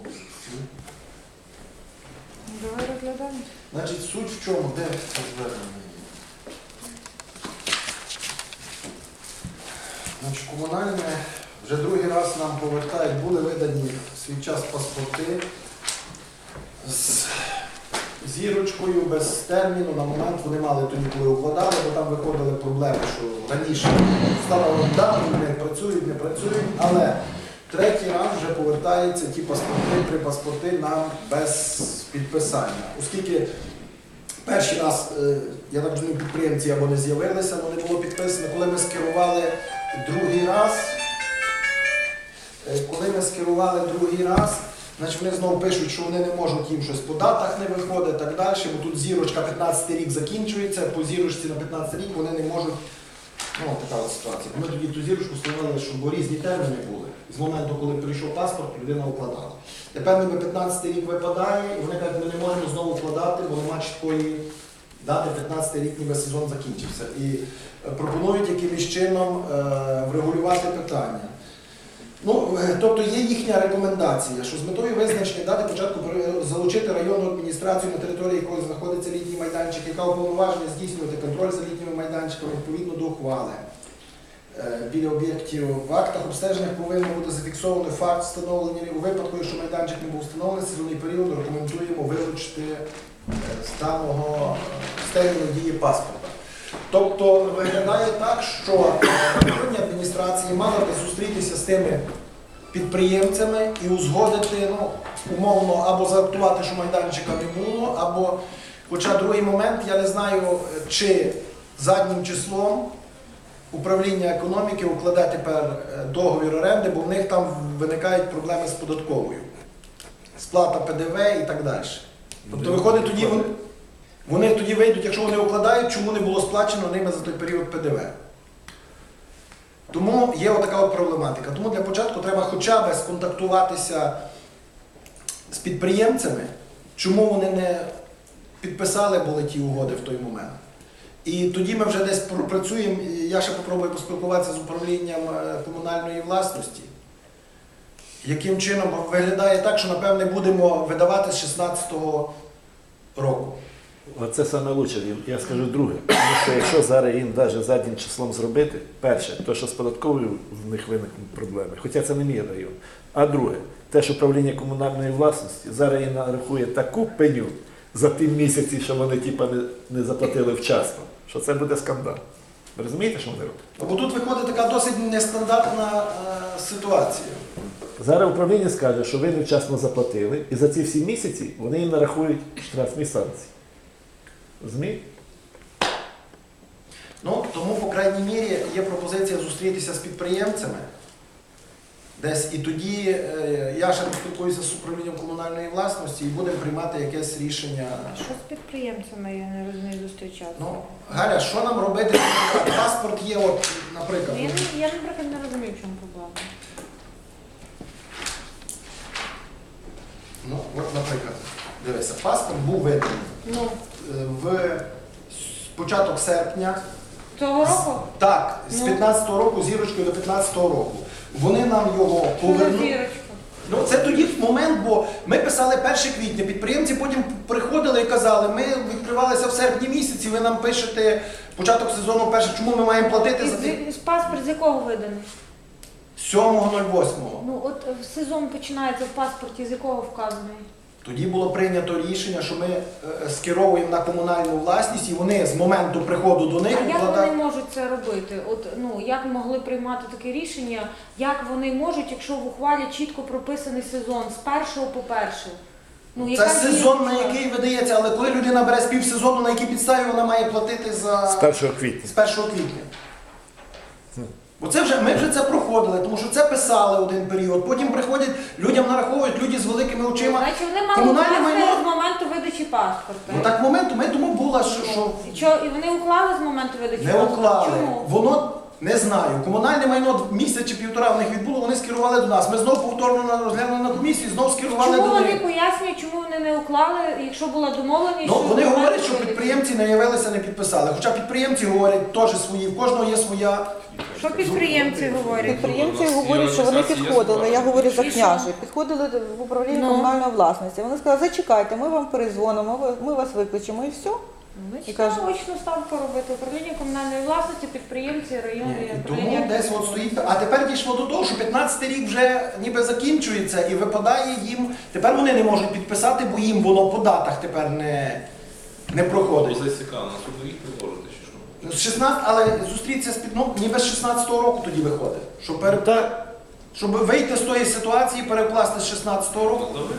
області. Давай розглядаємо. Значить, суть в чому, де це звернення? Значить, комунальне вже другий раз нам повертають, були видані в свій час паспорти з зірочкою без терміну. На момент вони мали тоді, коли укладали, бо там виходили проблеми, що раніше ставили дату, не працюють, не працюють, але третій раз вже повертаються ті паспорти, три паспорти нам без підписання. Оскільки перший раз, е, я так розумію, підприємці або не з'явилися, або не було підписано, коли ми скерували другий раз. Е, Коли ми скерували другий раз, значить вони знову пишуть, що вони не можуть їм щось по датах не виходить, так далі, бо тут зірочка 15 рік закінчується, по зірочці на 15 рік вони не можуть. Ну, така от ситуація. Ми тоді ту зірочку встановили, щоб різні терміни були. З моменту, коли прийшов паспорт, людина укладала. Тепер ніби 15 рік випадає, і вони кажуть, ми не можемо знову вкладати, бо нема чіткої дати 15 рік, ніби сезон закінчився. І е, пропонують якимось чином е, врегулювати питання. Ну, е, тобто є їхня рекомендація, що з метою визначення дати початку залучити районну адміністрацію, на території якої знаходиться літній майданчик, яка уповноважена здійснювати контроль за літніми майданчиками відповідно до ухвали. Е, Біля об'єктів в актах обстеження повинен бути зафіксований факт встановлення у випадку, якщо майданчик не був встановлений сезонний період, рекомендуємо вилучити е, з даного е, дії паспорта. Тобто виглядає так, що адміністрації мали би зустрітися з тими підприємцями і узгодити, ну, умовно, або заактувати, що майданчика не було, або, хоча другий момент, я не знаю, чи заднім числом управління економіки укладе тепер е, договір оренди, бо в них там виникають проблеми з податковою. Сплата ПДВ і так далі. Тобто виходить тоді вони, вони тоді вийдуть, якщо вони укладають, чому не було сплачено ними за той період ПДВ. Тому є отака от проблематика. Тому для початку треба хоча б сконтактуватися з підприємцями, чому вони не підписали були ті угоди в той момент. І тоді ми вже десь пропрацюємо, і я ще попробую поспілкуватися з управлінням е, комунальної власності. Яким чином виглядає так, що напевне будемо видавати з 16-го року. Оце саме лучше. Я скажу друге. Тому що якщо зараз їм навіть заднім числом зробити, перше, то що з податковою в них виникнуть проблеми, хоча це не мій район. А друге, те, що управління комунальної власності зараз їм нарахує таку пеню за ті місяці, що вони типа не, не заплатили вчасно, що це буде скандал. Ви розумієте, що вони роблять? Бо тут виходить така досить нестандартна е, ситуація. Зараз управління скаже, що ви невчасно заплатили, і за ці всі місяці вони їм нарахують штрафні санкції. Розумієте? Ну, тому, по крайній мірі, є пропозиція зустрітися з підприємцями. Десь і тоді е, я ще поспілкуюся з управлінням комунальної власності і будемо приймати якесь рішення. Що з підприємцями я не розумію зустрічатися? Ну, Галя, що нам робити? Паспорт є, от, наприклад. Я, я, наприклад, не розумію, в чому проблема. Ну, от, наприклад, дивися, паспорт був виданий Ну, е, в початок серпня. Цього року? Так, з Ну. 15-го року, зірочкою до 15-го року. Вони нам його повернули. Ну це тоді момент, бо ми писали 1 квітня. Підприємці потім приходили і казали, ми відкривалися в серпні місяці, ви нам пишете початок сезону перше, чому ми маємо платити І за ті- з, з паспорт з якого виданий? 7.08. Ну, от е, сезон починається в паспорті, з якого вказаний? Тоді було прийнято рішення, що ми е, скеровуємо на комунальну власність, і вони з моменту приходу до них А як вони можуть це робити? От ну як могли приймати таке рішення? Як вони можуть, якщо в ухвалі чітко прописаний сезон з першого по перше? Ну Це яка сезон, на який видається, але коли людина бере з півсезону, на якій підставі вона має платити за З 1 квітня. з 1 квітня. Бо це вже ми вже це проходили, тому що це писали один період. Потім приходять, людям нараховують люди з великими очима. Значить, вони мали Комунальне укласти майно- з моменту видачі паспорта. Ну так моменту ми тому була, що, що І Що, і вони уклали з моменту видачі не паспорта? уклали. Чому? Воно не знаю. Комунальне майно місяць чи півтора в них відбуло, вони скерували до нас. Ми знову повторно розглянули на комісії, знову скерували Чому до вони пояснюють, чому вони не уклали, якщо була домовленість? Ну, вони говорять, що підприємці не явилися, не підписали. Хоча підприємці говорять теж свої, в кожного є своя Що підприємці говорять? Підприємці говорять, що вони підходили. Я говорю за княжі. Підходили в управління Ну. комунальної власності. Вони сказали, зачекайте, ми вам перезвонимо, ми вас викличемо і все. Ми І кажуть- очну ставку робити. Управління комунальної власності, підприємці, районні і управління. тому десь от стоїть. А тепер дійшло до того, що 15 рік вже ніби закінчується і випадає їм. Тепер вони не можуть підписати, бо їм воно по датах тепер не, не проходить. Позиція на суду їх не чи що? З 16, але зустрітися з під ну, ніби з 16-го року тоді виходить. Щоб, пере... Щоб вийти з тої ситуації, перекласти з 16-го року. Ну, давай.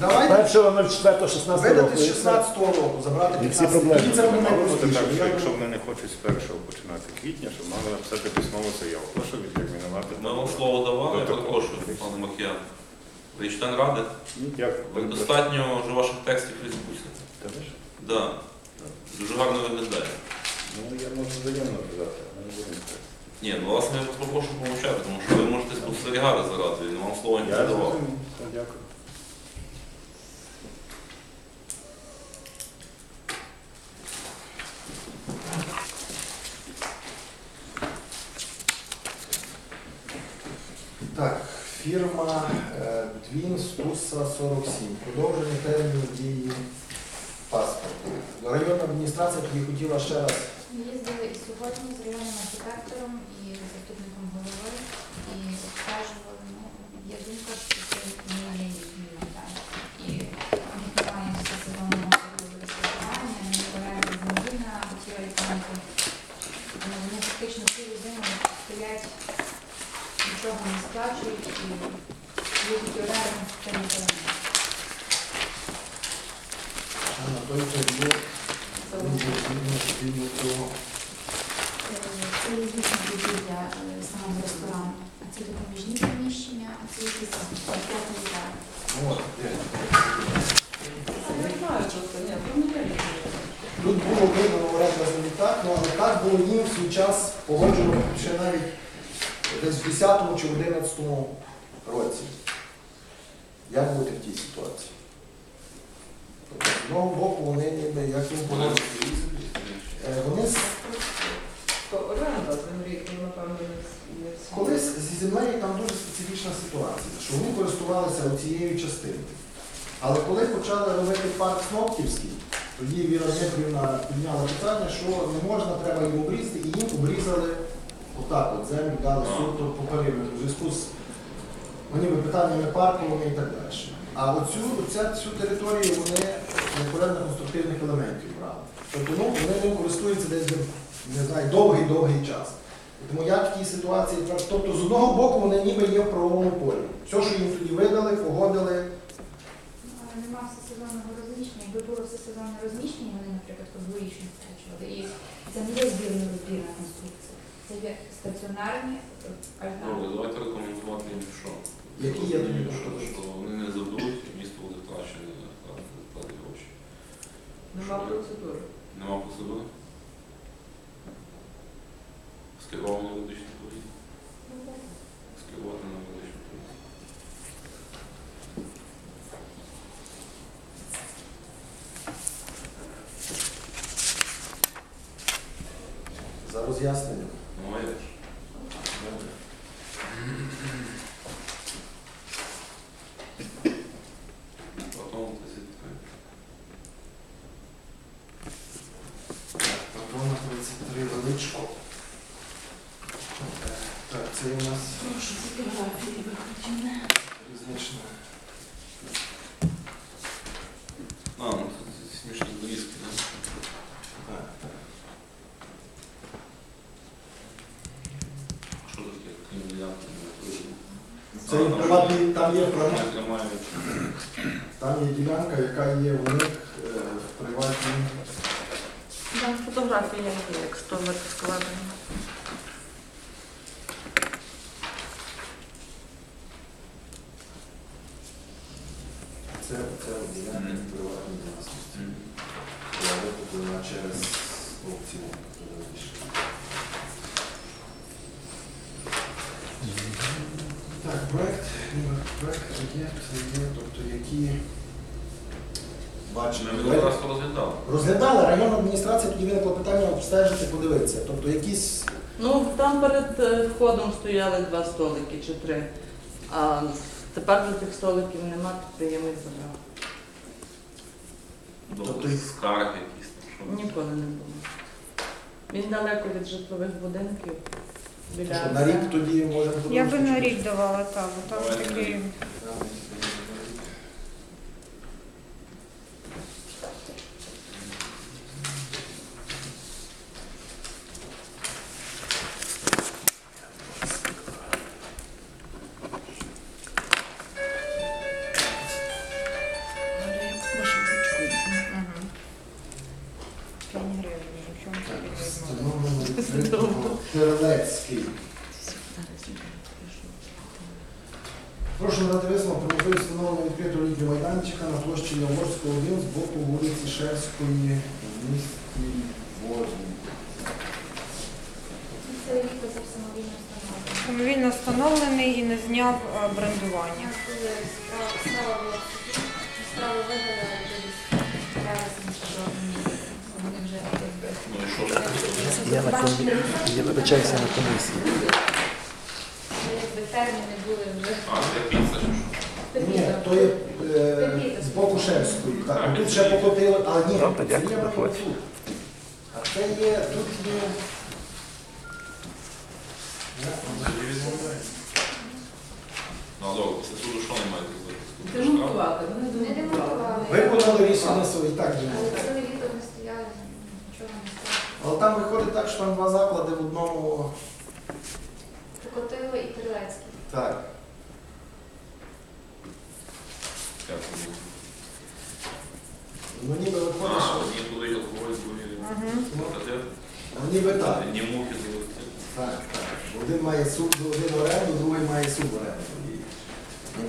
Давайте 1.04.16 видати року. з 16-го року, забрати І всі 15 проблеми. Тоді це буде так, що якщо вони не хочуть з першого починати квітня, щоб мали написати письмову заяву. Прошу відтермінувати. Ми вам слово давали, я Протокол. перепрошую, пане Макіян. Ви член ради? Ну, Дякую. Ви достатньо вже ваших текстів в Фейсбуці. Та ви ж? Да. Дуже гарно виглядає. Ну, я можу заявно казати, але не будемо так. Ні, ну вас я попрошу помовчати, тому що ви можете спостерігати за радою, і вам слова не Я давав. Все, Дякую. 2014 році. Як бути в тій ситуації? Тобто, з одного боку, вони ніби як їм було. Е, вони з- То оренда ну, напевно, не колись зі землею там дуже специфічна ситуація, що вони користувалися цією частиною. Але коли почали робити парк Снопківський, тоді Віра Дмитрівна підняла питання, що не можна, треба його обрізати, і їм обрізали отак от землю, дали суто по периметру, в зв'язку з ніби питаннями парковими і так далі. А оцю, оця, цю територію вони некоректно конструктивних елементів брали. Тобто ну, вони ним користуються десь не знаю, довгий-довгий час. І Тому як в тій ситуації, тобто з одного боку вони ніби є в правовому полі. Все, що їм тоді видали, погодили, Ну, але Нема всесезонного розміщення. Якби було всесезонне розміщення, вони, наприклад, подвоїчно сплачували. І це не є збірно-розбірна конструкція. Це є стаціонарні е, Добре, давайте рекомендувати їм що. Які є тоді що, пропозиції? що вони не заберуть, і місто буде втрачене платить гроші. Нема процедури. Нема процедури? Скеровано на медичну поліцію. Скерувати на медичну поліцію. за роз'ясненням. Ну, а як ж? Потім ти сідки. Патона 33 величко. Е, Так, це у нас різнична. А, ну це смішні зрізки, да? Так, так. Що таке? Крім ділянки, не видно. Це і приватний, там є Вони права- тримають. там є ділянка, яка є у них е, в приватній. Там фотографія є, якщо ви складені. Це, це от ділянка в приватній власності. Я викуплена через аукціон. Так, проект, є, це є, тобто які бачимо. Ми минулий раз розглядали. Розглядали районна адміністрація, тоді виникло питання обстежити, подивитися. Тобто якісь Ну, там перед е, входом стояли два столики чи три. А тепер вже тих столиків нема, підприємець забрав. Тобто скарги якісь там. що? Ніколи не було. Він далеко від житлових будинків. Біля Що на рік тоді може бути. Я би на рік давала так, бо там на такий. рік. Ну і що ж це? Я на комі... я вибачаюся на комісії. терміни були вже. А? Ні, то є е, з боку Шевської. Так, а тут ще покотили, але ні, це є. А це є, тут є. Взагалі відмовляє. Ну, добре, після суду що не маєте зробити? Демонтувати, вони Не демонтували. демонтували. Виконали рішення своє, так Але же. ціле літо не стояли, нічого не стояло. Але там виходить так, що там два заклади в одному. Покотило і Терлецький. Так. Як це було? Ну ніби виходить, А, що. одні були алкоголь, другі катет. Ну ніби так. Ні мухи золоті. Так, так. Один має суд, один оренду, другий має суборенду.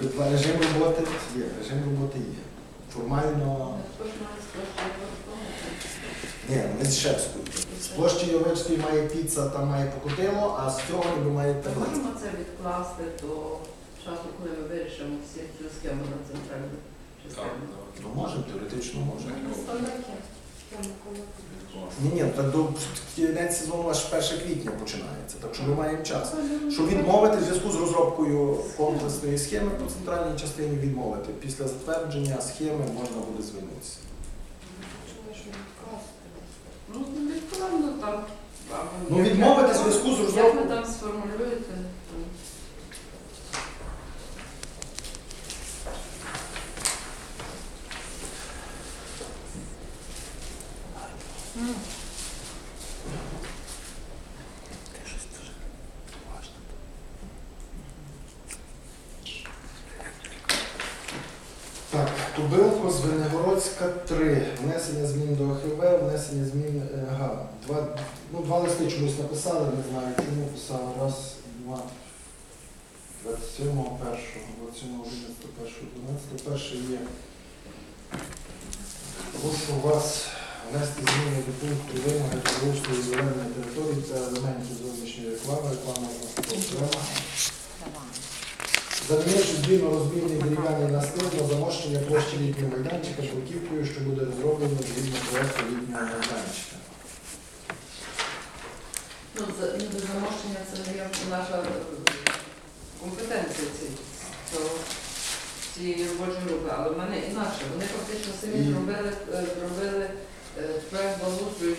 Два режим роботи є, режим роботи є. Формально. Ні, не з Шевської. З площі Йовичської має піца, там має покотило, а з цього ніби має таблиця. Можемо це відкласти до часу, коли ми вирішимо всі цю схему на центральну частину. так. Ну може, теоретично може. Ні, ні, так до кінець сезону аж 1 квітня починається, так що ми маємо час. Щоб відмовити в зв'язку з розробкою комплексної схеми по центральній частині відмовити. Після затвердження схеми можна буде звернутися. Ну. Ну, відмовити в зв'язку з розробкою. Як ви там сформулюєте? то- Так, Тубилко, Звенигородська 3. Внесення змін до АХВ, внесення змін. е, Ага, два, ну, два чомусь написали, не знаю, чому писали. Раз, два. 27 першого, 27 11 першого, 12 перший є. Прошу вас внести зміни до пункту вимоги благоустрою зеленої території та елементів зовнішньої реклами, реклама окрема. Замінивши збірно розбірний дерев'яний настил на замощення площі літнього майданчика бруківкою, що буде розроблено згідно проекту літнього майданчика. Ну, за- ніби замовчення це не є наша е, компетенція цієї робочої групи, але в мене інакше. Вони фактично самі зробили, е, зробили е, проект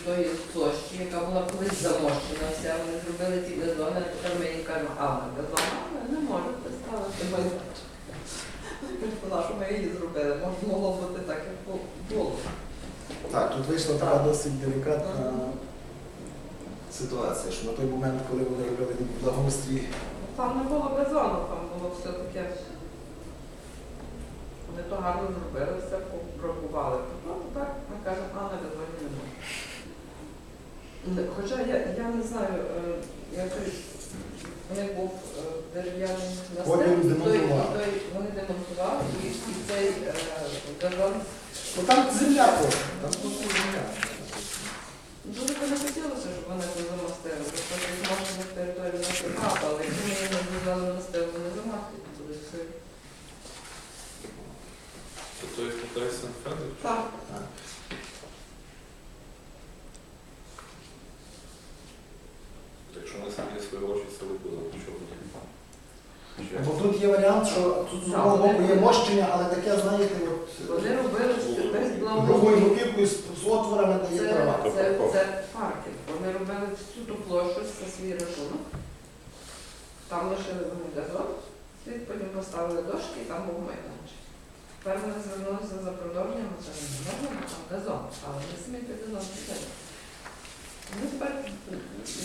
тої площі, яка була колись замощена вся, вони зробили ті газони, а тепер ми їм кажемо, а ми газони, а не можете ставити майданчик. Що ми її зробили, могло бути так, як було. Так, тут вийшла така досить делікатна ситуація, що на той момент, коли вони робили благоустрій, Там не було газону, там було все таке. Вони то гарно зробили, все побракували. Ну, так, ми кажемо, а на газоні не можна. Хоча я, я не знаю, е, я той, у них був е, дерев'яний Потім той, той, вони демонтували і, і цей е, газон. ну там земля просто, там просто земля. Дуже би не хотілося, щоб вони це замостили, бо це зможемо в території нашої хати, але якщо ми їм не дозволили мостив, вони замахують туди все. Це той Китай Сен-Федер? Так. Так що на Ще. Бо тут є варіант, що тут з одного боку є мощення, але таке, знаєте, от Вони робили без другою благоустрою. бруківкою з, з отворами дає права. це, це паркінг. Вони робили всю ту площу за свій рахунок. Там лишили вони газон, слід потім поставили дошки і там був майданчик. Тепер вони звернулися за продовженням, це не можна, там газон, але вони самі під газон пішли. Вони тепер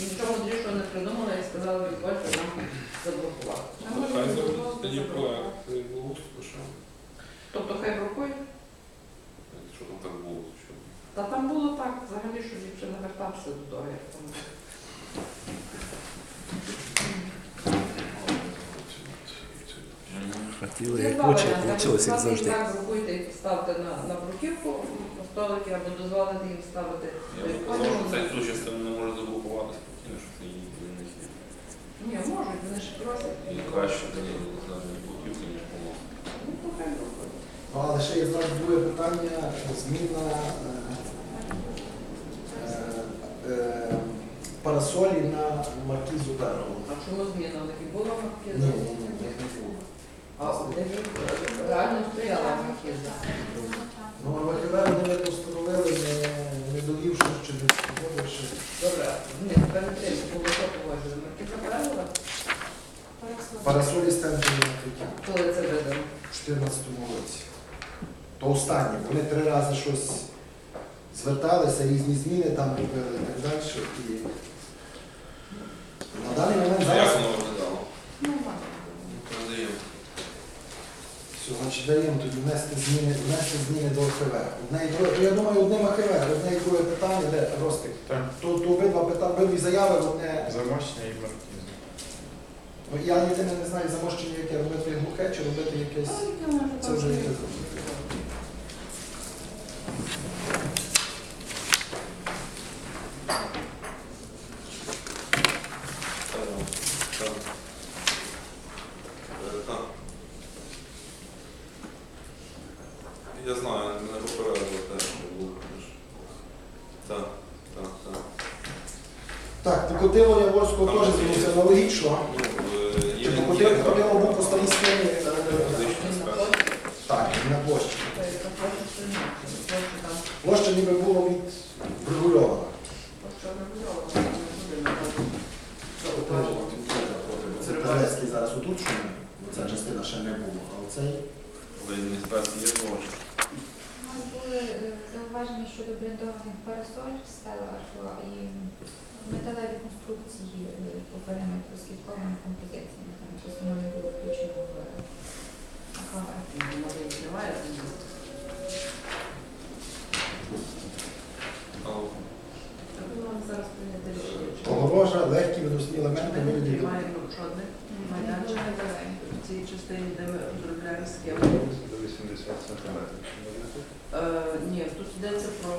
нічого іншого не придумали і сказали, відвольте нам. Ми заблокувати, тоді заблокувати. проект що? Тобто хай бракує? Що там так було? Що? Та там було так, взагалі, що більше не вертався до того, як там. Хотіли як хоче, варіанти. вийшло як завжди. Так, бракуйте і ставте на, на бруківку столики, або дозволити їм ставити. Я сказав, що цей ту не може заблокувати спокійно, що це її не є. Ні, можуть, вони ж просять. Краще тоді знати блоківки, ніж помогти. Ну, хай. Ну, але ще є зараз друге питання, зміна е, е, е, парасолі на маркізу Берегу. А чому зміна? У них і була Ні, маркіза? ні, ні, їх не було. А у них реально стояла маркіза. Ну, а ВКВ вони видно встановили, не, не довівши чи не погодивши. Добре, ні, тепер не треба, було що погоджено. Парасолі стендові накриття Коли це видано? у 2014 році. То останнє. Вони три рази щось зверталися, різні зміни там робили і так далі. І на даний момент Як зараз воно виглядало? Ну. Передаємо. Все, значить, даємо тоді внести зміни, внести зміни до ОХВ. Одне і друге, я думаю, одним ОХВ, одне і друге питання, де Ростик. Так. То, то обидва питання, обидві заяви, одне. Замощення і маркізм. Я єдине не знаю замощення, яке робити глухе, чи робити якесь. Це вже є. Так, так. Е, так. Я знаю, мене попередили теж, що було. Так, так, так. Так, Покотило Яворського теж звернувся аналогічно. Ну, е, є Чи він Покотило є, Покотило був по старій схемі. е, Фізичний аспект. Так, на площі. Це яка площа площа ніби було від врегульована. регульована. Це Терезький зараз отут, що ця частина ще не було, а оцей. Але він спец є зможе. У нас були е, зауваження щодо брендованих парасоль стелажу і металеві конструкції е, по периметру з квітковими композиціями. Там просто не було включено в Огорожа, легкі виносні елементи, Ми не приймаємо жодних майданчик в цій частині, де ми розробляємо схему. До 80 сантиметрів. Ні, тут йдеться про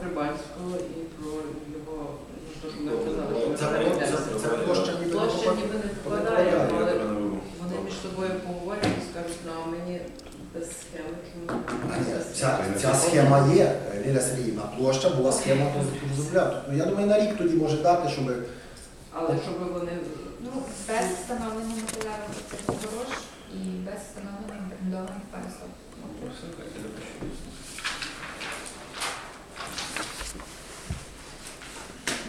Грибанського і про його, ну, що ми казали, площа ніби не Площа ніби не не впадає, але вони між собою поговорять мені без схеми Ця, ця схема є, Ліля Сергіївна, площа була схема розробляв. Ну, я думаю, на рік тоді може дати, щоб Але щоб вони Ну, без встановлення металевих цих огорож і без встановлення брендованих я.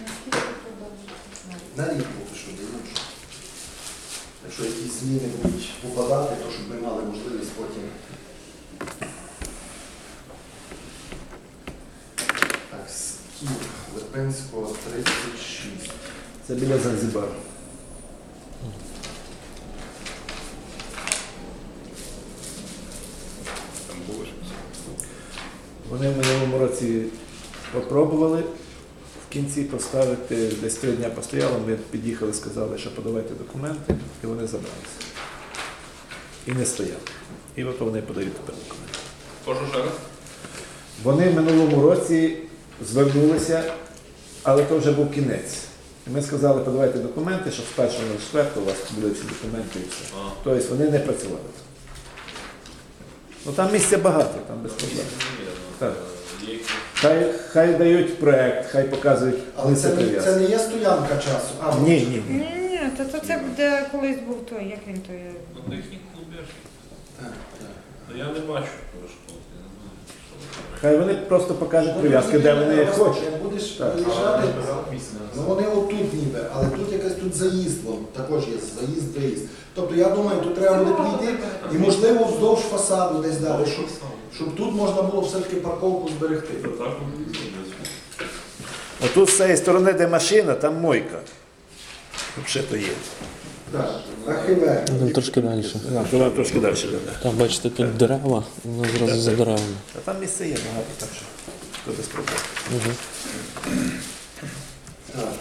Наскільки продовжується? на рік поки що даємо. що Якщо якісь зміни будуть попадати, то щоб ми мали можливість потім. Так, Скіл Липинського 36. Це біля щось. Вони в минулому році попробували в кінці поставити, десь три дня постояло, ми під'їхали, сказали, що подавайте документи, і вони забралися. І не стояли. І от вони подають тепер документи. Прошу ще раз. Вони в минулому році звернулися, але то вже був кінець. І ми сказали, подавайте документи, щоб з 1 на 4 у вас були всі документи і все. А. Тобто вони не працювали. Ну там місця багато, там без проблем. Так. Хай, хай дають проект, хай показують Але це не, це не є стоянка часу. А, Ні, ні, ні. Ні, ні, Та то це де колись був той, як він той. Ну, їхні Так, так. Я не бачу перешкод, я не знаю, Хай вони просто покажуть прив'язки, де вони хочуть. Як будеш Так. виїжджати, ну вони отут ніби, але тут якийсь тут заїзд, вон, також є заїзд, виїзд. Тобто я думаю, тут треба буде підійти і можливо вздовж фасаду десь дати, щоб, щоб тут можна було все-таки парковку зберегти. Та так вони і зроблять. А тут з цієї сторони, де машина, там мойка. Взагалі то є. Так, архівер. Трошки далі. Вона трошки далі. Да. Там бачите, тут дерева, воно зразу за деревами. А там місце є багато, так що то без проблем. Угу. Так.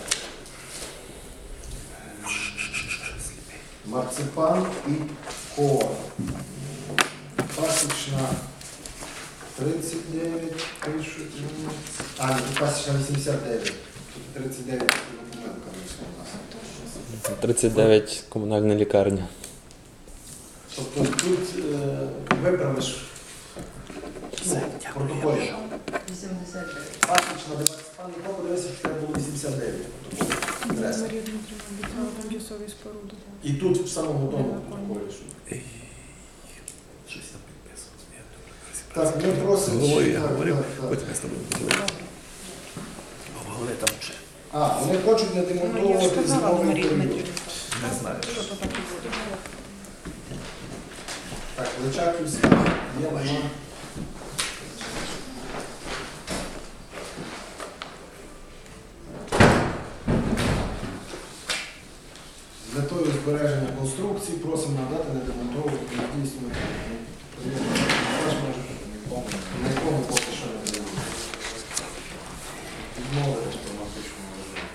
Марципан і кола. Пасічна 39 пишуть. ну, А, пасічна 89. Тут 39 документка вийшла у нас. 39 комунальна лікарня. Тобто тут е, виправиш ну, протоколі. 89. Пасічна, де Марципан і кола, подивися, що треба було 89. протокол. Адреса. Тимчасові споруди. І тут в самому тому протоколі. що Щось там підписано. Так, ми просимо. Головою я так, говорив, так, так. потім я з тобою голови там ще. А, вони хочуть не Ну, я демонтовувати сказала зимовий Марії період. Дмитрівні. Не знаю. Що то таке буде? Так, Личаківська є, нема. З метою збереження конструкції просимо надати не демонтовувати здійснювати. На якому поки що не даємо. Відмови. автоматичному режимі.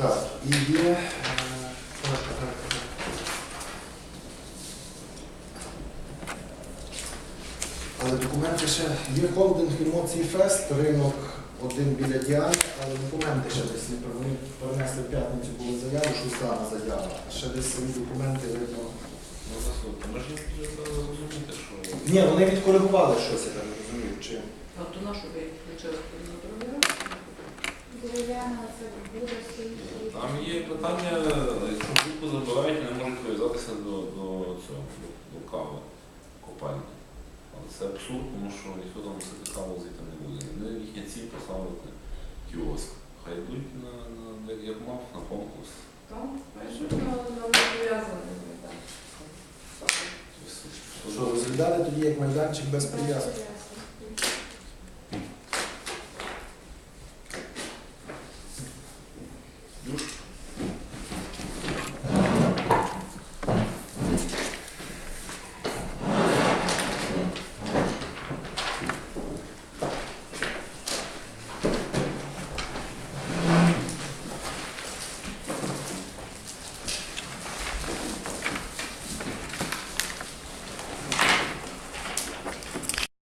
Так, і є. е, так, так, так. Але документи ще є холдинг емоцій фест, ринок один біля Діани, але документи ще десь не вони перенесли в п'ятницю були заяву, що здана заява. Ще десь свої документи видно. Ми ж не зрозуміти, що Ні, вони відкоригували щось, я так розумію. Чи... А то нашу ви? Дерев'яна це буде стоїть. там є питання, якщо групу забирають, не можуть прив'язатися до, до цього, до, до кави копальні. Але це абсурд, тому що ніхто там носити каву звідти не буде. Вони їхня ціль поставити кіоск. Хай йдуть на, на як- як мав на конкурс. Так, бачиш, воно не пов'язане. Що розглядати тоді як майданчик без прив'язки.